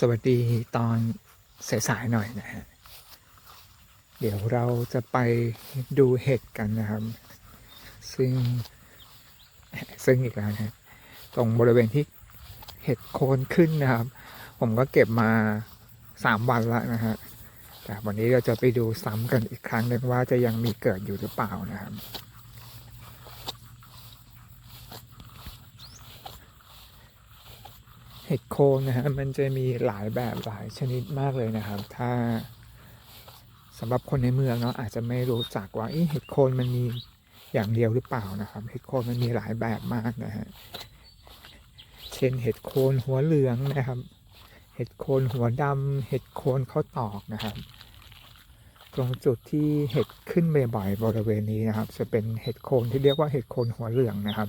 สวัสดีตอนสายๆหน่อยนะฮะ เดี๋ยวเราจะไปดูเห็ดกันนะครับ ซึ่งซึ่งอีกแล้วนะตรงบริเวณที่เห็ดโคนขึ้นนะครับ ผมก็เก็บมาสามวันแล้วนะฮะแต่วันนี้เราจะไปดูซ้ำกันอีกครั้งหนึ่งว่าจะยังมีเกิดอยู่หรือเปล่านะครับ เห็ดโคนนะฮะมันจะมีหลายแบบหลายชนิดมากเลยนะครับ ถ้าสำหรับคนในเมืองเนาะอาจจะไม่รู้จักว่าเห็ดโคนมันมีอย่างเดียวหรือเปล่านะครับ เห็ดโคนมันมีหลายแบบมากนะฮะเช่นเห็ดโคนหัวเหลืองนะครับ เห็ดโคนหัวดำเห็ดโคนข้าวตอกนะครับ ตรงจุดที่เห็ดขึ้นบ่อยๆบริเวณนี้นะครับ จะเป็นเห็ดโคนที่เรียกว่าเห็ดโคนหัวเหลืองนะครับ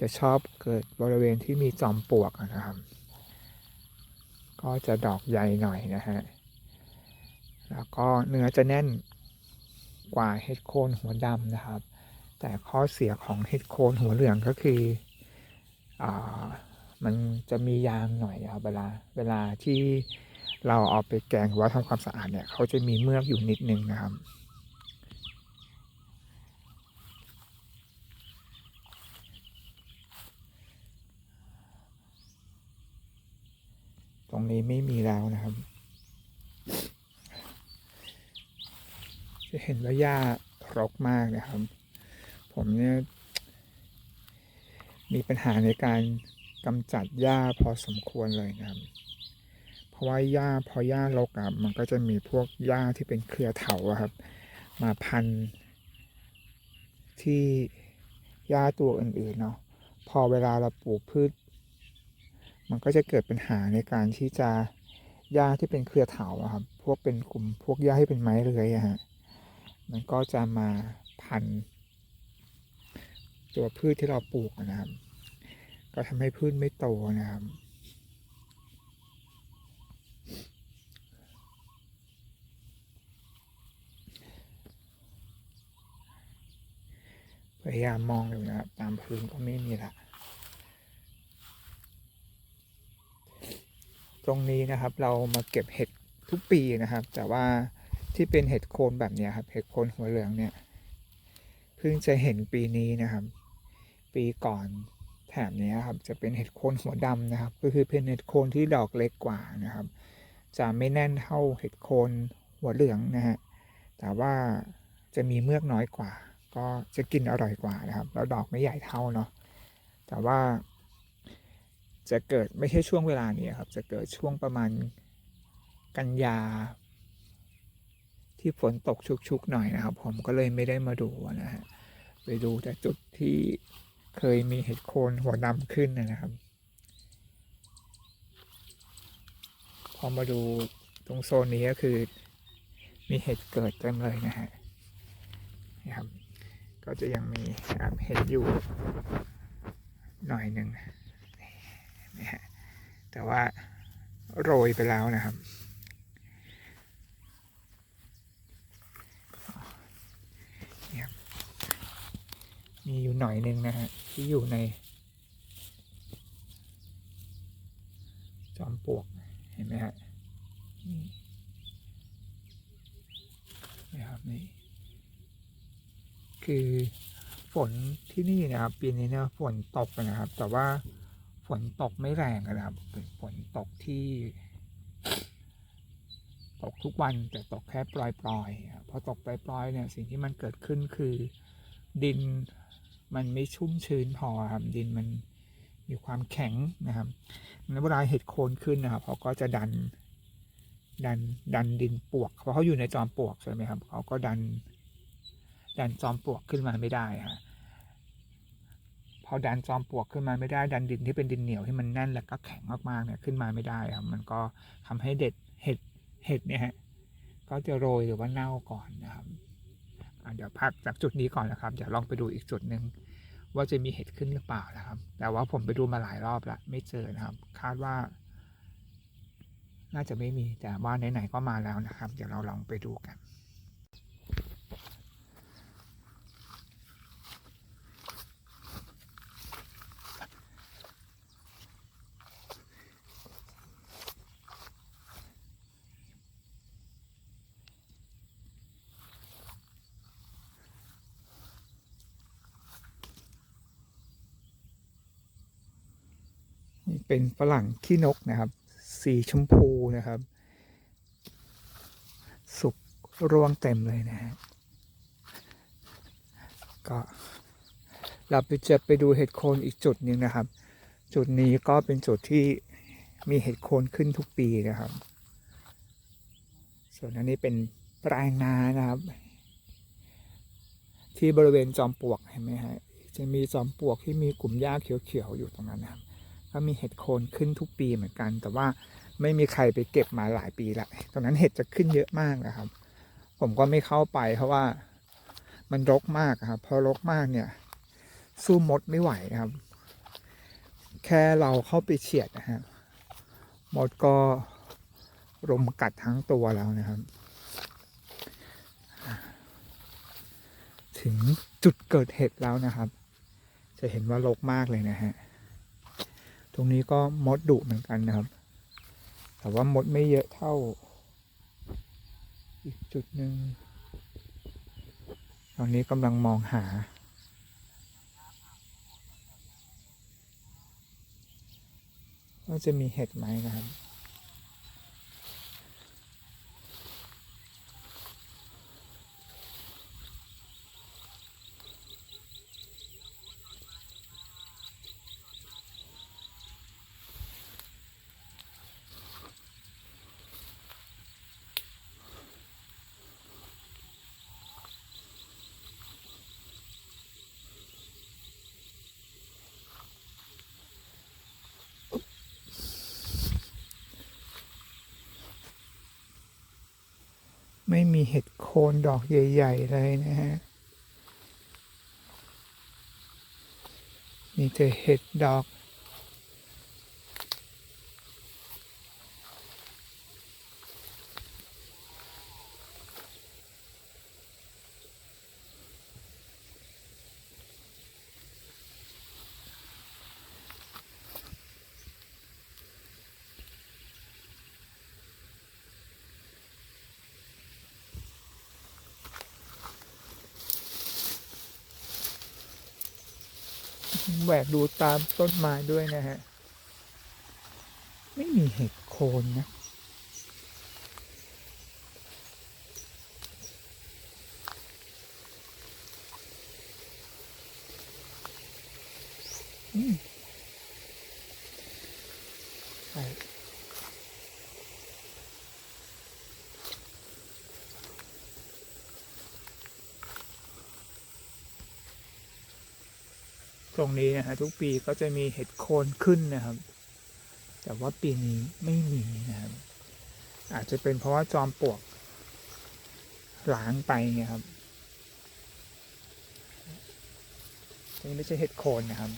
จะชอบเกิดบริเวณที่มีจอมปลวกนะครับ ก็จะดอกใหญ่หน่อยนะฮะ แล้วก็เนื้อจะแน่นกว่าเห็ดโคนหัวดำนะครับ แต่ข้อเสียของเห็ดโคนหัวเหลืองก็คืออามันจะมียางหน่อยนะครับเวลาเวลาที่เราเอาไปแกงหรือว่าทำความสะอาดเนี่ยเขาจะมีเมือกอยู่นิดนึงนะครับ รงนี้ไม่มีแล้วนะครับ จะเห็นว่าหญ้ารกมากนะครับ ผมเนี่ยมีปัญหาในการกำจัดหญ้าพอสมควรเลยนะครับ เพราะว่าหญ้าพอหญ้ารกอะมันก็จะมีพวกหญ้าที่เป็นเครือเถาครับ มาพันที่หญ้าตัวอื่นๆเนาะพอเวลาเราปลูกพืช มันก็จะเกิดปัญหาในการที่จะหญ้าที่เป็นเครือเถาครับ พวกเป็นกลุ่มพวกหญ้าที่เป็นไม้เลื้อยอะฮะ มันก็จะมาพัน ตัวพืชที่เราปลูกนะครับ ก็ทำให้พืชไม่โตนะครับพยายามมองอยู่นะครับ ตามพื้นก็ไม่มีละ ตรงนี้นะครับ เรามาเก็บเห็ดทุกปีนะครับ แต่ว่าที่เป็นเห็ดโคนแบบนี้ครับ เห็ดโคนหัวเหลืองเนี่ยเพิ่งจะเห็นปีนี้นะครับ ปีก่อนแถบนี้ครับจะเป็นเห็ดโคนหัวดำนะครับ ก็คือเป็นเห็ดโคนที่ดอกเล็กกว่านะครับ จะไม่แน่นเท่าเห็ดโคนหัวเหลืองนะฮะแต่ว่าจะมีเมือกน้อยกว่า ก็จะกินอร่อยกว่านะครับ แล้วดอกไม่ใหญ่เท่าเนาะแต่ว่า จะเกิดไม่ใช่ช่วงเวลานี้ครับ จะเกิดช่วงประมาณกันยา ที่ฝนตกชุกๆหน่อยนะครับ ผมก็เลยไม่ได้มาดูนะฮะไปดูแต่จุดที่เคยมีเห็ดโคนหัวดำขึ้นนะครับ พอมาดูตรงโซนนี้ก็คือ มีเห็ดเกิดเต็มเลยนะฮะนี่ครับก็จะยังมีเห็ดอยู่หน่อยหนึ่ง นะฮะแต่ว่าโรยไปแล้วนะครับ มีอยู่หน่อยหนึ่งนะฮะที่อยู่ใน จอมปลวกเห็นไหมฮะนี่นี่ครับนี่คือฝนที่นี่นะครับปีนี้เนี่ยฝนตกนะครับ แต่ว่า ฝนตกไม่แรงนะครับฝนตกที่ ตกทุกวันแต่ตกแค่ปลอยๆพอตกปลอยๆเนี่ยสิ่งที่มันเกิดขึ้นคือดินมันไม่ชุ่มชื้นพอครับดินมันมีความแข็งนะครับแล้วเวลาเห็ดโคนขึ้นนะครับเขาก็จะดันดันดันดินปวก เพราะเขาอยู่ในจอมปลวกใช่ไหมครับเขาก็ดัน ดันจอมปลวกขึ้นมาไม่ได้ฮะ พอดันจอมปลวกขึ้นมาไม่ได้ดันดินที่เป็นดินเหนียวที่มันแน่นและก็แข็งมากๆเนี่ยขึ้นมาไม่ได้ครับมันก็ทำให้เด็ดเห็ดเห็ดเนี่ยฮะก็จะโรยหรือว่าเน่าก่อนนะครับเดี๋ยวพักจากจุดนี้ก่อนนะครับเดี๋ยวลองไปดูอีกจุดหนึ่งว่าจะมีเห็ดขึ้นหรือเปล่านะครับ แต่ว่าผมไปดูมาหลายรอบแล้วไม่เจอนะครับ คาดว่า น่าจะไม่มีแต่ว่าไหนๆก็มาแล้วนะครับ เดี๋ยวเราลองไปดูกัน เป็นฝรั่งขี้นกนะครับ สีชมพูนะครับ สุกร่วงเต็มเลยนะฮะก็เราไปจะไปดูเห็ดโคนอีกจุดหนึ่งนะครับ จุดนี้ก็เป็นจุดที่มีเห็ดโคนขึ้นทุกปีนะครับ ส่วนอันนี้เป็นแปลงนานะครับ ที่บริเวณจอมปลวกเห็นไหมฮะจะมีจอมปลวกที่มีกลุ่มหญ้าเขียวๆอยู่ตรงนั้นนะครับ ก็มีเห็ดโคนขึ้นทุกปีเหมือนกัน แต่ว่าไม่มีใครไปเก็บมาหลายปีละตรงนั้นเห็ดจะขึ้นเยอะมากนะครับ ผมก็ไม่เข้าไปเพราะว่ามันรกมากครับพอรกมากเนี่ย สู้มดไม่ไหวครับ แค่เราเข้าไปเฉียดนะฮะมดก็รุมกัดทั้งตัวแล้วนะครับ ถึงจุดเกิดเหตุแล้วนะครับ จะเห็นว่ารกมากเลยนะฮะ ตรงนี้ก็มดดุเหมือนกันนะครับ แต่ว่ามดไม่เยอะเท่า อีกจุดหนึ่งตอนนี้กำลังมองหา ว่าจะมีเห็ดไหมนะครับ ไม่มีเห็ดโคนดอกใหญ่ ๆ เลยนะฮะ มีแต่เห็ดดอก แหวกดูตามต้นไม้ด้วยนะฮะ ไม่มีเห็ดโคนนะอืม ตรงนี้นะฮะทุกปีก็จะมีเห็ดโคนขึ้นนะครับ แต่ว่าปีนี้ไม่มีนะครับ อาจจะเป็นเพราะว่าจอมปลวกล้างไปไงครับนนี้ไม่ใช่เห็ดโคนนะครับ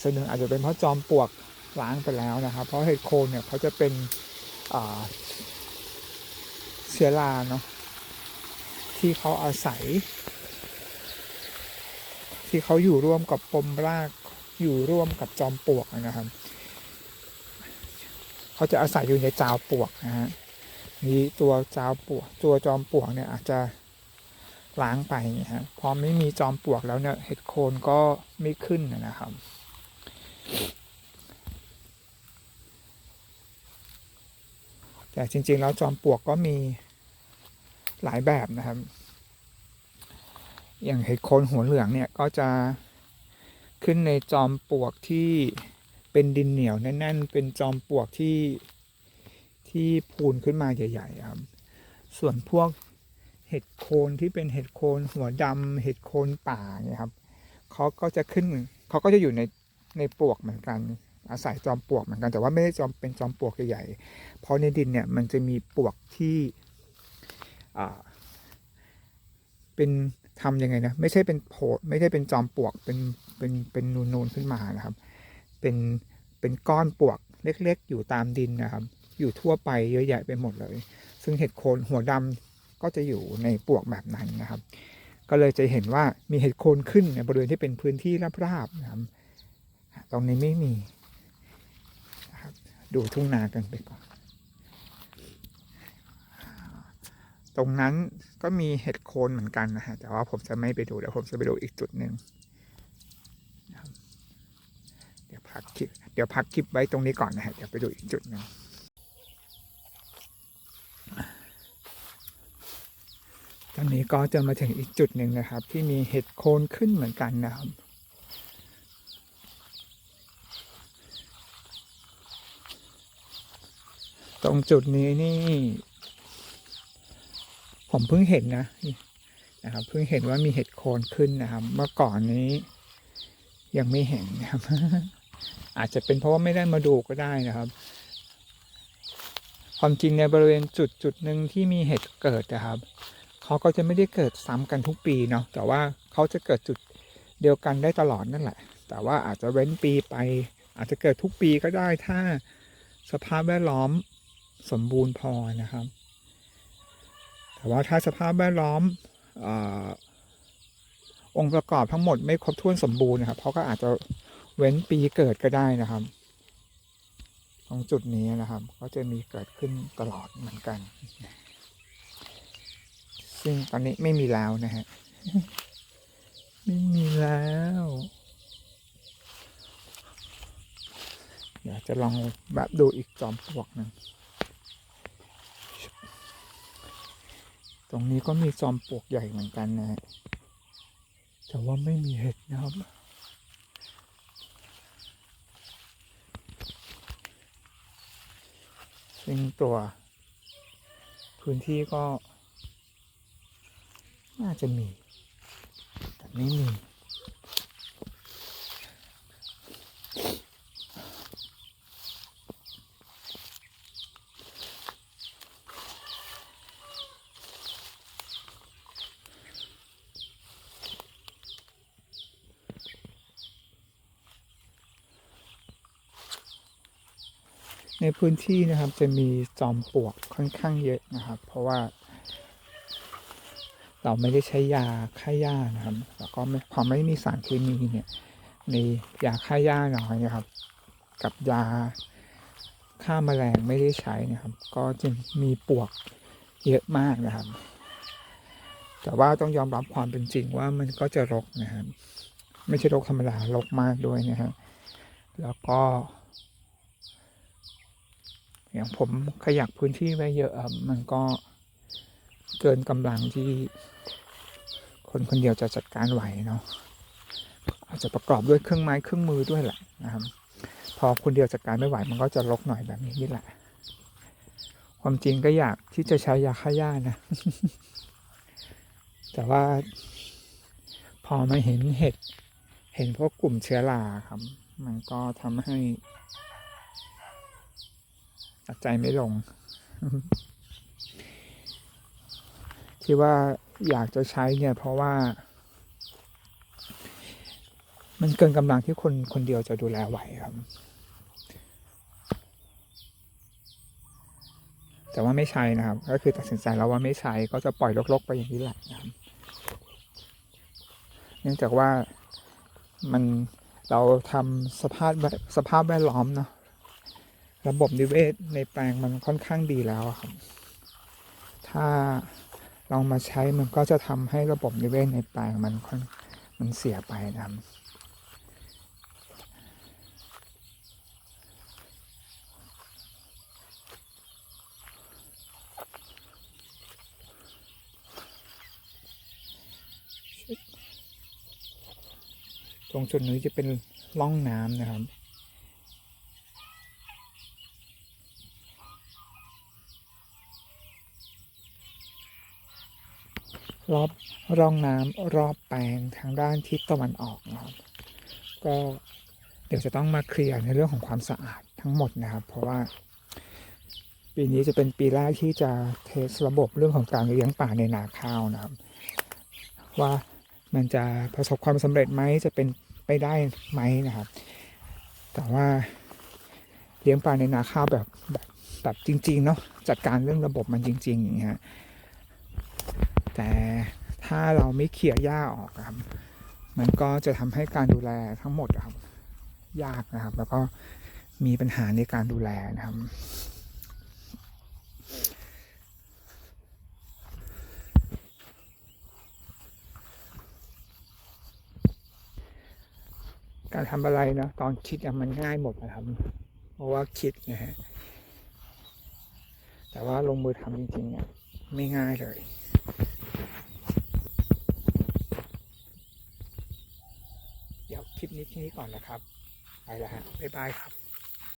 ส่วนหนึ่งอาจจะเป็นเพราะจอมปลวกล้างไปแล้วนะครับ เพราะเห็ดโคนเนี่ยเขาจะเป็นเชื้อราเนาะที่เขาอาศัย ที่เขาอยู่ร่วมกับปมรากอยู่ร่วมกับจอมปลวกนะครับ เขาจะอาศัยอยู่ในจาวปลวกนะฮะนี่ตัวจาวปลวก ตัวจอมปลวกเนี่ยอาจจะล้างไปนะฮะพอไม่มีจอมปลวกแล้วเนี่ยเห็ดโคนก็ไม่ขึ้นนะครับแต่จริงๆแล้วจอมปลวกก็มีหลายแบบนะครับ อย่างเห็ดโคนหัวเหลืองเนี่ยก็จะขึ้นในจอมปลวกที่เป็นดินเหนียวแน่นๆ เป็นจอมปลวกที่ที่พูนขึ้นมาใหญ่ๆครับ ส่วนพวกเห็ดโคนที่เป็นเห็ดโคนหัวดำเห็ดโคนป่าเนี่ยครับเขาก็จะขึ้นเขาก็จะอยู่ในในปลวกเหมือนกัน อาศัยจอมปลวกเหมือนกันแต่ว่าไม่ได้จอมเป็นจอมปลวกใหญ่ๆเพราะในดินเนี่ยมันจะมีปลวกที่อ่าเป็น ทำยังไงนะไม่ใช่เป็นโผล่ไม่ใช่เป็นจอมปลวกเป็นเป็นเป็นนูนๆขึ้นมานะครับ เป็นเป็นก้อนปลวกเล็กๆ อยู่ตามดินนะครับ อยู่ทั่วไปเยอะแยะไปหมดเลย ซึ่งเห็ดโคนหัวดำก็จะอยู่ในปลวกแบบนั้นนะครับ ก็เลยจะเห็นว่ามีเห็ดโคนขึ้นในบริเวณที่เป็นพื้นที่ราบๆนะครับ ตรงนี้ไม่มีนะครับดูทุ่งนากันไปก่อน ตรงนั้นก็มีเห็ดโคนเหมือนกันนะฮะ แต่ว่าผมจะไม่ไปดู เดี๋ยวผมจะไปดูอีกจุดหนึ่งเดี๋ยวพักคลิป เดี๋ยวพักคลิปไว้ตรงนี้ก่อนนะฮะ เดี๋ยวไปดูอีกจุดหนึ่งตอนนี้ก็จะมาถึงอีกจุดหนึ่งนะครับ ที่มีเห็ดโคนขึ้นเหมือนกันนะครับ ตรงจุดนี้นี่ ผมเพิ่งเห็นนะนะครับเพิ่งเห็นว่ามีเห็ดโคนขึ้นนะครับ เมื่อก่อนนี้ยังไม่เห็นนะครับ อาจจะเป็นเพราะว่าไม่ได้มาดูก็ได้นะครับความจริงในบริเวณจุดจุดหนึ่งที่มีเห็ดเกิดนะครับเขาก็จะไม่ได้เกิดซ้ำกันทุกปีเนาะแต่ว่าเขาจะเกิดจุดเดียวกันได้ตลอดนั่นแหละ แต่ว่าอาจจะเว้นปีไป อาจจะเกิดทุกปีก็ได้ถ้าสภาพแวดล้อมสมบูรณ์พอนะครับ แต่ว่าถ้าสภาพแวดล้อมอองค์ประกอบทั้งหมดไม่ครบถ้วนสมบูรณ์นะครับเขาก็อาจจะเว้นปีเกิดก็ได้นะครับ ตรงจุดนี้นะครับ ก็จะมีเกิดขึ้นตลอดเหมือนกัน ซึ่งตอนนี้ไม่มีแล้วนะฮะไม่มีแล้วเดี๋ยวจะลองแบบดูอีกจอมปลวกหนึ่ง ตรงนี้ก็มีจอมปลวกใหญ่เหมือนกันนะฮะแต่ว่าไม่มีเห็ดนะครับ ซึ่งตัว พื้นที่ก็ น่าจะมี แต่ไม่มี ในพื้นที่นะครับจะมีจอมปลวกค่อนข้างเยอะนะครับ เพราะว่า เราไม่ได้ใช้ยาฆ่าหญ้านะครับ แล้วก็พอไม่มีสารเคมีเนี่ยในยาฆ่าหญ้าน้อยนะครับ กับยาฆ่าแมลงไม่ได้ใช้นะครับ ก็จะมีปลวกเยอะมากนะครับ แต่ว่าต้องยอมรับความเป็นจริงว่ามันก็จะรกนะครับ ไม่ใช่รกธรรมดารกมากด้วยนะครับ แล้วก็ อย่างผมขยักพื้นที่ไว้เยอะมันก็เกินกำลังที่คนคนเดียวจะจัดการไหวเนาะอาจจะประกอบด้วยเครื่องไม้เครื่องมือด้วยแหละนะครับ พอคนเดียวจัดการไม่ไหวมันก็จะลกหน่อยแบบนี้นี่แหละ ความจริงก็อยากที่จะใช้ยาฆ่าหญ้านะ แต่ว่า พอมาเห็นเห็ดเห็นพวกกลุ่มเชื้อราครับ มันก็ทำให้ ตัดใจไม่ลง ที่ว่าอยากจะใช้เนี่ย เพราะว่า มันเกินกำลังที่คนคนเดียวจะดูแลไหวครับ แต่ว่าไม่ใช้นะครับ ก็คือตัดสินใจแล้วว่าไม่ใช้ก็จะปล่อยลกๆ ไปอย่างนี้แหละนะครับเนื่องจากว่ามันเราทำสภาพสภาพแวดล้อมเนาะ ระบบนิเวศในแปลงมันค่อนข้างดีแล้วครับ ถ้าลองมาใช้มันก็จะทำให้ระบบนิเวศในแปลงมันค่อนมันเสียไปนะครับตรงจุดนี้จะเป็นร่องน้ำนะครับ รอบร่องน้ำรอบแปลงทางด้านทิศตะวันออกนะครับก็เดี๋ยวจะต้องมาเคลียร์ในเรื่องของความสะอาดทั้งหมดนะครับ เพราะว่า ปีนี้จะเป็นปีแรกที่จะเทสระบบเรื่องของการเลี้ยงป่าในนาข้าวนะครับ ว่ามันจะประสบความสำเร็จไหมจะเป็นไปได้ไหมนะครับ แต่ว่าเลี้ยงปลาในนาข้าวแบบแบบแบบจริง ๆ เนาะจัดการเรื่องระบบมันจริง ๆ อย่างเงี้ยแต่ ถ้าเราไม่เขี่ยหญ้าออกครับ มันก็จะทำให้การดูแลทั้งหมดครับ ยากนะครับ แล้วก็มีปัญหาในการดูแลนะครับ การทำอะไรนะตอนคิดมันง่ายหมดนะครับ เพราะว่าคิดนะฮะแต่ว่าลงมือทำจริงๆเนี่ยไม่ง่ายเลย คลิปนี้เพียนี้ก่อนนะครับ ไปแล้วฮะบ๊ายบายครับ